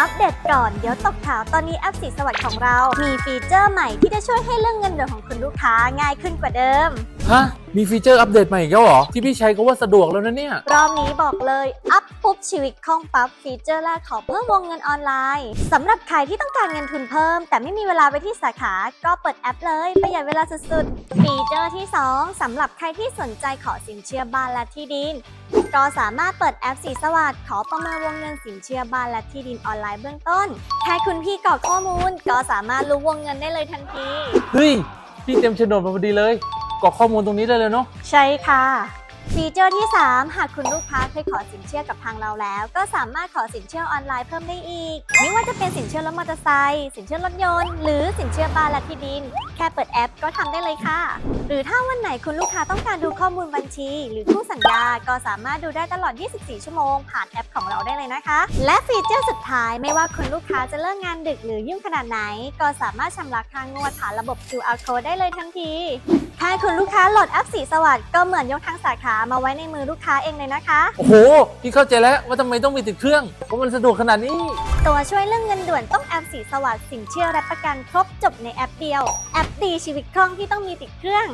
อัปเดตก่อนเดี๋ยวตกข่าวตอนนี้แอปสีสวัสดิ์ของเรา มีฟีเจอร์ใหม่ที่จะช่วยให้เรื่องเงินเดือนของคุณลูกค้าง่ายขึ้นกว่าเดิม ฮะ มีฟีเจอร์อัปเดตใหม่อีกแล้วเหรอ ที่พี่ใช้ก็ว่าสะดวกแล้วนะเนี่ย รอบนี้บอกเลย อัพปุ๊บชีวิตคล่องปั๊บฟีเจอร์แรกขอเพิ่มวงเงินออนไลน์สำหรับใครที่ต้องการเงินทุนเพิ่ม แต่ไม่มีเวลาไปที่สาขา ก็เปิดแอปเลยประหยัดเวลาสุดๆฟีเจอร์ที่ 2สำหรับใครที่สนใจขอสินเชื่อบ้านและที่ดิน ก็สามารถเปิดแอปสีสวัสดิ์ขอประเมินวงเงินสินเชื่อบ้านและที่ดินออนไลน์เบื้องต้น แค่คุณพี่กรอกข้อมูล ก็สามารถรู้วงเงินได้เลยทันที เฮ้ย พี่เต็มโฉนดมาพอดีเลยกรอกข้อมูลตรงนี้ได้เลยเนาะ ใช่ค่ะ ฟีเจอร์ที่ 3 หากคุณลูกค้าเคยขอสินเชื่อกับทางเราแล้ว ก็สามารถขอสินเชื่อออนไลน์เพิ่มได้อีก ไม่ว่าจะเป็นสินเชื่อรถมอเตอร์ไซค์สินเชื่อรถยนต์ หรือสินเชื่อบ้านและที่ดิน แค่เปิดแอปก็ทำได้เลยค่ะ หรือถ้าวันไหนคุณลูกค้าต้องการดูข้อมูลบัญชี หรือคู่สัญญา ก็สามารถดูได้ตลอด 24 ชั่วโมง ผ่านแอปของเราได้เลยนะคะ และฟีเจอร์สุดท้ายไม่ว่าคุณลูกค้าจะเลิกงานดึกหรือยุ่งขนาดไหน ก็สามารถชำระค่างวดผ่านระบบ QR code ได้เลยทันที แค่คุณลูกค้าโหลดแอปสีสวัสดิ์ก็เหมือนยกทางสาขามาไว้ในมือลูกค้าเองเลยนะคะ โอ้โห พี่เข้าใจแล้วว่าทำไมต้องมีติดเครื่องเพราะมันสะดวกขนาดนี้ ตัวช่วยเรื่องเงินด่วนต้องแอปสีสวัสดิ์สินเชื่อและประกันครบจบในแอปเดียว แอปดีชีวิตคล่องที่ต้องมีติดเครื่อง